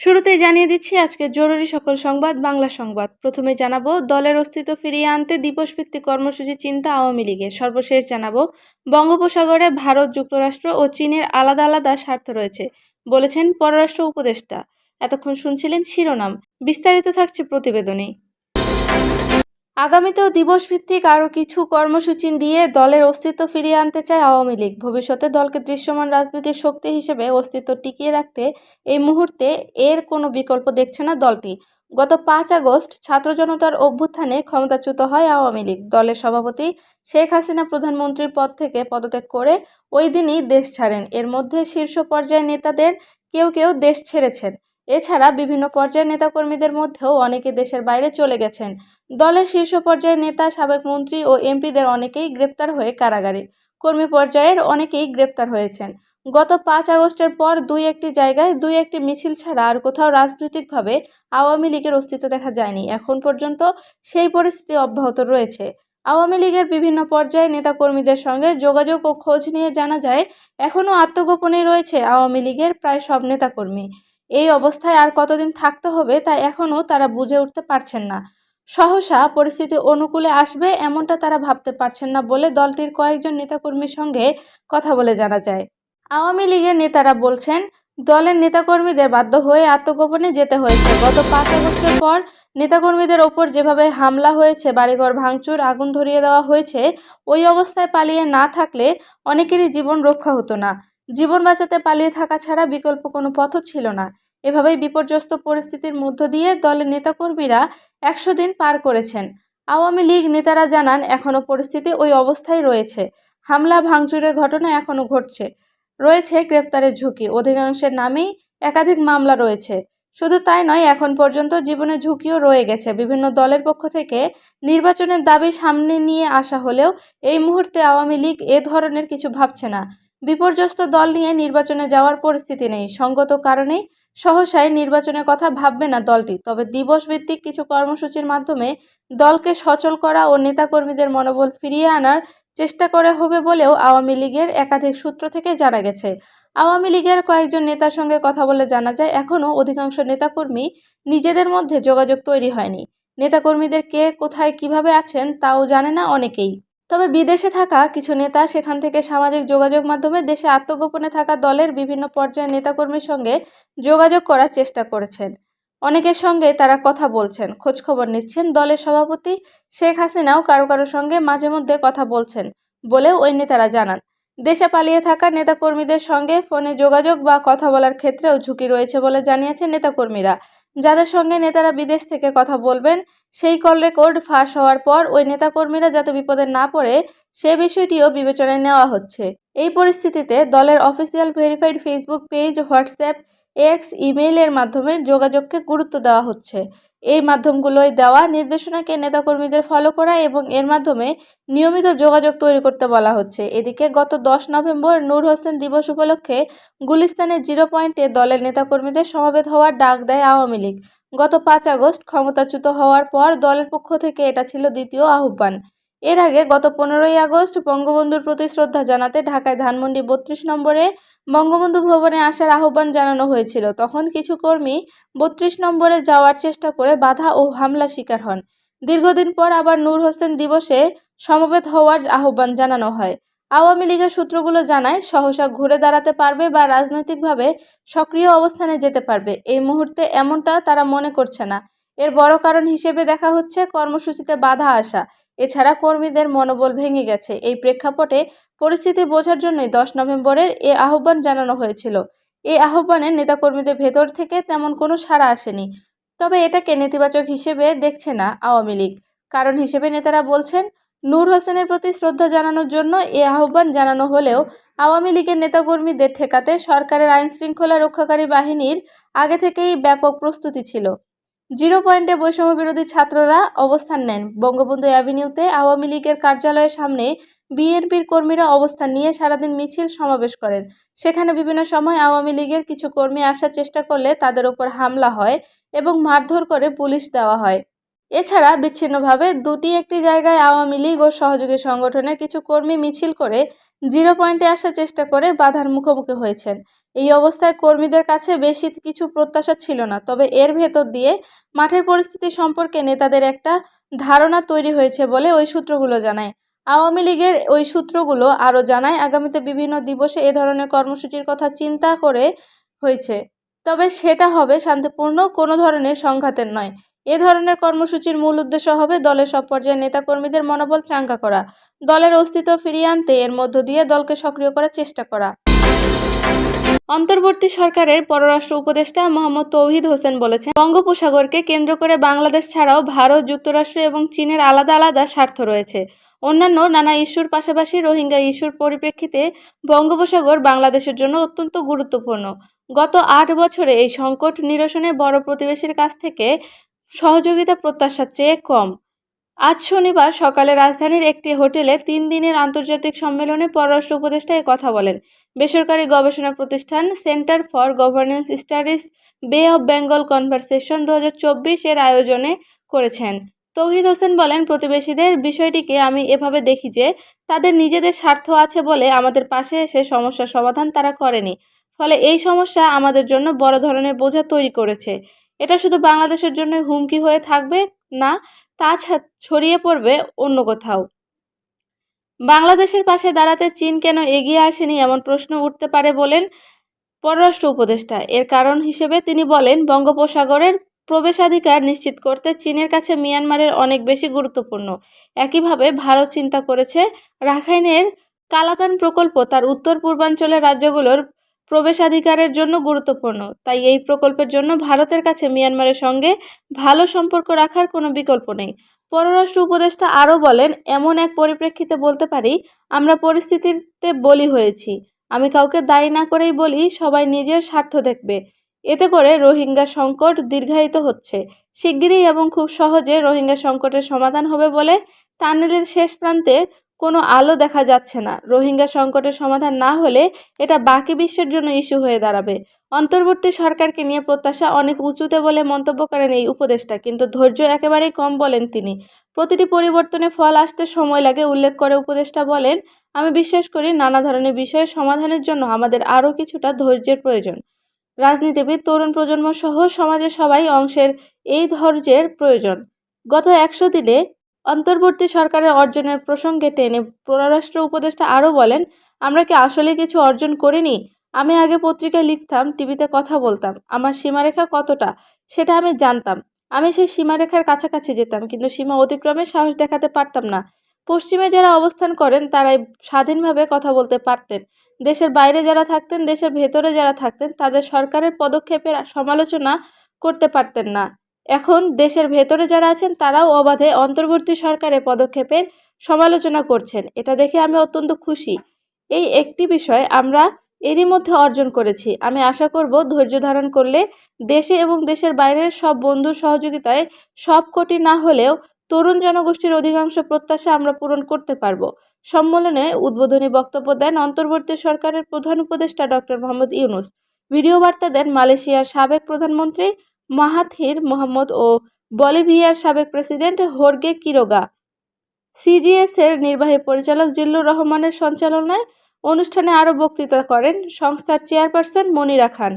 শুরুতেই জানিয়ে দিচ্ছি, আজকে জরুরি সকল সংবাদ, বাংলা সংবাদ। প্রথমে জানাব, দলের অস্তিত্ব ফিরিয়ে আনতে দিবস ভিত্তিক কর্মসূচি চিন্তা আওয়ামী লীগের। সর্বশেষ জানাব, বঙ্গোপসাগরে ভারত যুক্তরাষ্ট্র ও চীনের আলাদা আলাদা স্বার্থ রয়েছে, বলেছেন পররাষ্ট্র উপদেষ্টা। এতক্ষণ শুনছিলেন শিরোনাম। বিস্তারিত থাকছে প্রতিবেদনে আগামীতেও দিবসভিত্তিক আরও কিছু কর্মসূচি দিয়ে দলের অস্তিত্ব ফিরিয়ে আনতে চায় আওয়ামী লীগ। ভবিষ্যতে দলকে দৃশ্যমান রাজনৈতিক শক্তি হিসেবে অস্তিত্ব টিকিয়ে রাখতে এই মুহূর্তে এর কোনো বিকল্প দেখছে না দলটি। গত পাঁচ আগস্ট ছাত্র জনতার অভ্যুত্থানে ক্ষমতাচ্যুত হয় আওয়ামী লীগ। দলের সভাপতি শেখ হাসিনা প্রধানমন্ত্রীর পদ থেকে পদত্যাগ করে ওই দিনই দেশ ছাড়েন। এর মধ্যে শীর্ষ পর্যায়ের নেতাদের কেউ কেউ দেশ ছেড়েছেন। এছাড়া বিভিন্ন পর্যায়ের নেতাকর্মীদের মধ্যেও অনেকে দেশের বাইরে চলে গেছেন। দলের শীর্ষ পর্যায়ের নেতা, সাবেক মন্ত্রী ও এমপিদের অনেকেই গ্রেপ্তার হয়ে কারাগারে। কর্মী পর্যায়ের অনেকেই গ্রেপ্তার হয়েছেন। গত পাঁচ আগস্টের পর দুই একটি জায়গায় দুই একটি মিছিল ছাড়া আর কোথাও রাজনৈতিকভাবে আওয়ামী লীগের অস্তিত্ব দেখা যায়নি। এখন পর্যন্ত সেই পরিস্থিতি অব্যাহত রয়েছে। আওয়ামী লীগের বিভিন্ন পর্যায়ে নেতাকর্মীদের সঙ্গে যোগাযোগ ও খোঁজ নিয়ে জানা যায়, এখনও আত্মগোপনে রয়েছে আওয়ামী লীগের প্রায় সব নেতাকর্মী। এই অবস্থায় আর কতদিন থাকতে হবে তা এখনও তারা বুঝে উঠতে পারছেন না। সহসা পরিস্থিতি অনুকূলে আসবে এমনটা তারা ভাবতে পারছেন না বলে দলটির কয়েকজন নেতাকর্মীর সঙ্গে কথা বলে জানা যায়। আওয়ামী লীগের নেতারা বলছেন, দলের নেতাকর্মীদের বাধ্য হয়ে আত্মগোপনে যেতে হয়েছে। গত পাঁচ আগস্টের পর নেতাকর্মীদের ওপর যেভাবে হামলা হয়েছে, বাড়িঘর ভাঙচুর, আগুন ধরিয়ে দেওয়া হয়েছে, ওই অবস্থায় পালিয়ে না থাকলে অনেকেরই জীবন রক্ষা হতো না। জীবন বাঁচাতে পালিয়ে থাকা ছাড়া বিকল্প কোনো পথও ছিল না। এভাবেই বিপর্যস্ত পরিস্থিতির মধ্য দিয়ে দলের নেতাকর্মীরা একশো দিন পার করেছেন। আওয়ামী লীগ নেতারা জানান এখনও পরিস্থিতি ওই অবস্থায় রয়েছে। হামলা, ভাঙচুরের ঘটনা এখনও ঘটছে। রয়েছে গ্রেপ্তারের ঝুঁকি, অধিকাংশের নামেই একাধিক মামলা রয়েছে। শুধু তাই নয়, এখন পর্যন্ত জীবনের ঝুঁকিও রয়ে গেছে। বিভিন্ন দলের পক্ষ থেকে নির্বাচনের দাবি সামনে নিয়ে আসা হলেও এই মুহূর্তে আওয়ামী লীগ এ ধরনের কিছু ভাবছে না। বিপর্যস্ত দল নিয়ে নির্বাচনে যাওয়ার পরিস্থিতি নেই। সঙ্গত কারণেই সহসায় নির্বাচনের কথা ভাববে না দলটি। তবে দিবস ভিত্তিক কিছু কর্মসূচির মাধ্যমে দলকে সচল করা ও নেতাকর্মীদের মনোবল ফিরিয়ে আনার চেষ্টা করে হবে বলেও আওয়ামী লীগের একাধিক সূত্র থেকে জানা গেছে। আওয়ামী লীগের কয়েকজন নেতার সঙ্গে কথা বলে জানা যায়, এখনও অধিকাংশ নেতাকর্মী নিজেদের মধ্যে যোগাযোগ তৈরি হয়নি। নেতাকর্মীদের কে, কোথায়, কীভাবে আছেন তাও জানে না অনেকেই। তবে বিদেশে থাকা কিছু নেতা সেখান থেকে সামাজিক যোগাযোগ মাধ্যমে দেশে আত্মগোপনে থাকা দলের বিভিন্ন পর্যায়ের নেতাকর্মীর সঙ্গে যোগাযোগ করার চেষ্টা করেছেন। অনেকের সঙ্গে তারা কথা বলছেন, খোঁজখবর নিচ্ছেন দলের সভাপতি শেখ হাসিনাও কারও কারও সঙ্গে মাঝে মধ্যে কথা বলছেন বলেও ওই নেতারা জানান। দেশে পালিয়ে থাকা নেতাকর্মীদের সঙ্গে ফোনে যোগাযোগ বা কথা বলার ক্ষেত্রেও ঝুঁকি রয়েছে বলে জানিয়েছেন নেতাকর্মীরা। যাদের সঙ্গে নেতারা বিদেশ থেকে কথা বলবেন, সেই কল রেকর্ড ফাঁস হওয়ার পর ওই নেতাকর্মীরা যাতে বিপদে না পড়ে, সে বিষয়টিও বিবেচনায় নেওয়া হচ্ছে। এই পরিস্থিতিতে দলের official verified Facebook page WhatsApp X ইমেইলের মাধ্যমে যোগাযোগকে গুরুত্ব দেওয়া হচ্ছে। এই মাধ্যমগুলোয় দেওয়া নির্দেশনাকে নেতাকর্মীদের ফলো করা এবং এর মাধ্যমে নিয়মিত যোগাযোগ তৈরি করতে বলা হচ্ছে। এদিকে গত দশ নভেম্বর নূর হোসেন দিবস উপলক্ষে গুলিস্তানের জিরো পয়েন্টে দলের নেতাকর্মীদের সমবেত হওয়ার ডাক দেয় আওয়ামী লীগ। গত পাঁচ আগস্ট ক্ষমতাচ্যুত হওয়ার পর দলের পক্ষ থেকে এটা ছিল দ্বিতীয় আহ্বান। এর আগে গত পনেরোই আগস্ট বঙ্গবন্ধুর প্রতি শ্রদ্ধা জানাতে ঢাকায় ধানমন্ডি বত্রিশ নম্বরে বঙ্গবন্ধু ভবনে আসার আহ্বান জানানো হয়েছিল। তখন কিছু কর্মী বত্রিশ নম্বরে যাওয়ার চেষ্টা করে বাধা ও হামলা শিকার হন। দীর্ঘদিন পর আবার নূর হোসেন দিবসে সমবেত হওয়ার আহ্বান জানানো হয়। আওয়ামী লীগের সূত্রগুলো জানায়, সহসা ঘুরে দাঁড়াতে পারবে বা রাজনৈতিকভাবে সক্রিয় অবস্থানে যেতে পারবে। এই মুহূর্তে এমনটা তারা মনে করছে না। এর বড় কারণ হিসেবে দেখা হচ্ছে কর্মসূচিতে বাধা আসা। এছাড়া কর্মীদের মনোবল ভেঙে গেছে। এই প্রেক্ষাপটে পরিস্থিতি বোঝার জন্যই দশ নভেম্বরের এ আহ্বান জানানো হয়েছিল। এই আহ্বানে নেতাকর্মীদের ভেতর থেকে তেমন কোনো সাড়া আসেনি। তবে এটাকে নেতিবাচক হিসেবে দেখছে না আওয়ামী লীগ। কারণ হিসেবে নেতারা বলছেন, নূর হোসেনের প্রতি শ্রদ্ধা জানানোর জন্য এ আহ্বান জানানো হলেও আওয়ামী লীগের নেতাকর্মীদের ঠেকাতে সরকারের আইন শৃঙ্খলা রক্ষাকারী বাহিনীর আগে থেকেই ব্যাপক প্রস্তুতি ছিল। জিরো পয়েন্টে বৈষম্য বিরোধী ছাত্ররা অবস্থান নেন। বঙ্গবন্ধু অ্যাভিনিউতে আওয়ামী লীগের কার্যালয়ের সামনে বিএনপির কর্মীরা অবস্থান নিয়ে সারাদিন মিছিল সমাবেশ করেন। সেখানে বিভিন্ন সময় আওয়ামী লীগের কিছু কর্মী আসার চেষ্টা করলে তাদের ওপর হামলা হয় এবং মারধর করে পুলিশ দেওয়া হয়। এছাড়া বিচ্ছিন্নভাবে দুটি একটি জায়গায় আওয়ামী লীগ ও সহযোগী সংগঠনের কিছু কর্মী মিছিল করে জিরো পয়েন্টে আসার চেষ্টা করে বাধার মুখোমুখি হয়েছেন। এই অবস্থায় কর্মীদের কাছে বেশি কিছু প্রত্যাশা ছিল না, তবে এর ভেতর দিয়ে মাঠের পরিস্থিতি সম্পর্কে নেতাদের একটা ধারণা তৈরি হয়েছে বলে ওই সূত্রগুলো জানায়। আওয়ামী লীগের ওই সূত্রগুলো আরও জানায়, আগামীতে বিভিন্ন দিবসে এ ধরনের কর্মসূচির কথা চিন্তা করে হয়েছে, তবে সেটা হবে শান্তিপূর্ণ কোনো ধরনের সংঘাতের নয়। এ ধরনের কর্মসূচির মূল উদ্দেশ্য হবে দলের সব পর্যায়ের নেতাকর্মীদের মনোবল চাঙ্গা করা, দলের অস্তিত্ব ফিরিয়ে আনতে, এর মধ্য দিয়ে দলকে সক্রিয় করার চেষ্টা করা। অন্তর্বর্তী সরকারের পররাষ্ট্র উপদেষ্টা মোহাম্মদ তৌহিদ হোসেন বলেছেন, বঙ্গোপসাগরকে কেন্দ্র করে বাংলাদেশ ছাড়াও ভারত, যুক্তরাষ্ট্র এবং চীনের আলাদা আলাদা স্বার্থ রয়েছে। অন্যান্য নানা ইস্যুর পাশাপাশি রোহিঙ্গা ইস্যুর পরিপ্রেক্ষিতে বঙ্গোপসাগর বাংলাদেশের জন্য অত্যন্ত গুরুত্বপূর্ণ। গত আট বছরে এই সংকট নিরসনে বড় প্রতিবেশীর কাছ থেকে সহযোগিতা প্রত্যাশার চেয়ে কম। আজ শনিবার সকালে রাজধানীর একটি হোটেলে তিন দিনের আন্তর্জাতিক সম্মেলনে পররাষ্ট্র উপদেষ্টা এ কথা বলেন। বেসরকারি গবেষণা প্রতিষ্ঠান Centre for Governance Studies Bay of Bengal Conversation দু হাজার চব্বিশ এর আয়োজনে করেছেন। তৌহিদ হোসেন বলেন, প্রতিবেশীদের বিষয়টিকে আমি এভাবে দেখি যে তাদের নিজেদের স্বার্থ আছে বলে আমাদের পাশে এসে সমস্যার সমাধান তারা করেনি। ফলে এই সমস্যা আমাদের জন্য বড় ধরনের বোঝা তৈরি করেছে। এটা শুধু বাংলাদেশের জন্য হুমকি হয়ে থাকবে না, তা ছড়িয়ে পড়বে অন্য কোথাও। বাংলাদেশের পাশে দাঁড়াতে চীন কেন এগিয়ে আসেনি এমন প্রশ্ন উঠতে পারে বলেন পররাষ্ট্র উপদেষ্টা। এর কারণ হিসেবে তিনি বলেন, বঙ্গোপসাগরের প্রবেশাধিকার নিশ্চিত করতে চীনের কাছে মিয়ানমারের অনেক বেশি গুরুত্বপূর্ণ। একইভাবে ভারত চিন্তা করেছে, রাখাইনের কালাকান প্রকল্প তার উত্তর পূর্বাঞ্চলের রাজ্যগুলোর প্রবেশাধিকারের জন্য গুরুত্বপূর্ণ। তাই এই প্রকল্পের জন্য ভারতের কাছে মিয়ানমারের সঙ্গে ভালো সম্পর্ক রাখার কোনো বিকল্প নেই। পররাষ্ট্র উপদেষ্টা আরও বলেন, এমন এক পরিপ্রেক্ষিতে বলতে পারি, আমরা পরিস্থিতিতে বলি হয়েছি। আমি কাউকে দায়ী না করেই বলি, সবাই নিজের স্বার্থ দেখবে। এতে করে রোহিঙ্গা সংকট দীর্ঘায়িত হচ্ছে। শিগগিরই এবং খুব সহজে রোহিঙ্গা সংকটের সমাধান হবে বলে টানেলের শেষ প্রান্তে কোনো আলো দেখা যাচ্ছে না। রোহিঙ্গা সংকটের সমাধান না হলে এটা বাকি বিশ্বের জন্য ইস্যু হয়ে দাঁড়াবে। অন্তর্বর্তী সরকারকে নিয়ে প্রত্যাশা অনেক উঁচুতে বলে মন্তব্য করেন এই উপদেষ্টা, কিন্তু ধৈর্য একেবারেই কম বলেন তিনি। প্রতিটি পরিবর্তনে ফল আসতে সময় লাগে উল্লেখ করে উপদেষ্টা বলেন, আমি বিশ্বাস করি নানা ধরনের বিষয়ের সমাধানের জন্য আমাদের আরও কিছুটা ধৈর্যের প্রয়োজন। রাজনীতিবিদ, তরুণ প্রজন্ম সহ সমাজের সবাই অংশের এই ধৈর্যের প্রয়োজন। গত একশো দিনে অন্তর্বর্তী সরকারের অর্জনের প্রসঙ্গে টেনে পররাষ্ট্র উপদেষ্টা আরও বলেন, আমরা কি আসলে কিছু অর্জন করিনি? আমি আগে পত্রিকায় লিখতাম, টিভিতে কথা বলতাম। আমার সীমারেখা কতটা? সেটা আমি জানতাম। আমি সেই সীমারেখার কাছাকাছি যেতাম, কিন্তু সীমা অতিক্রমে সাহস দেখাতে পারতাম না। পশ্চিমে যারা অবস্থান করেন, তারাই স্বাধীনভাবে কথা বলতে পারতেন। দেশের বাইরে যারা থাকতেন, দেশের ভেতরে যারা থাকতেন, তাদের সরকারের পদক্ষেপের সমালোচনা করতে পারতেন না। এখন দেশের ভেতরে যারা আছেন, তারাও অবাধে অন্তর্বর্তী সরকারের পদক্ষেপের সমালোচনা করছেন। এটা দেখে আমি অত্যন্ত খুশি। এই একটি বিষয় আমরা এরই মধ্যে অর্জন করেছি। আমি আশা করব ধৈর্য ধারণ করলে দেশে এবং দেশের বাইরের সব বন্ধুর সহযোগিতায় সব কোটি না হলেও তরুণ জনগোষ্ঠীর অধিকাংশ প্রত্যাশা আমরা পূরণ করতে পারব। সম্মেলনে উদ্বোধনী বক্তব্য দেন অন্তর্বর্তী সরকারের প্রধান উপদেষ্টা ডক্টর মোহাম্মদ ইউনুস। ভিডিও বার্তা দেন মালয়েশিয়ার সাবেক প্রধানমন্ত্রী মাহাথির মোহাম্মদ ও বলিভিয়ার সাবেক প্রেসিডেন্ট হোর্গে কিরোগা। সিজিএস এর নির্বাহী পরিচালক জিল্লুর রহমানের সঞ্চালনায় অনুষ্ঠানে আরও বক্তৃতা করেন সংস্থার চেয়ারপারসন মনিরা খান।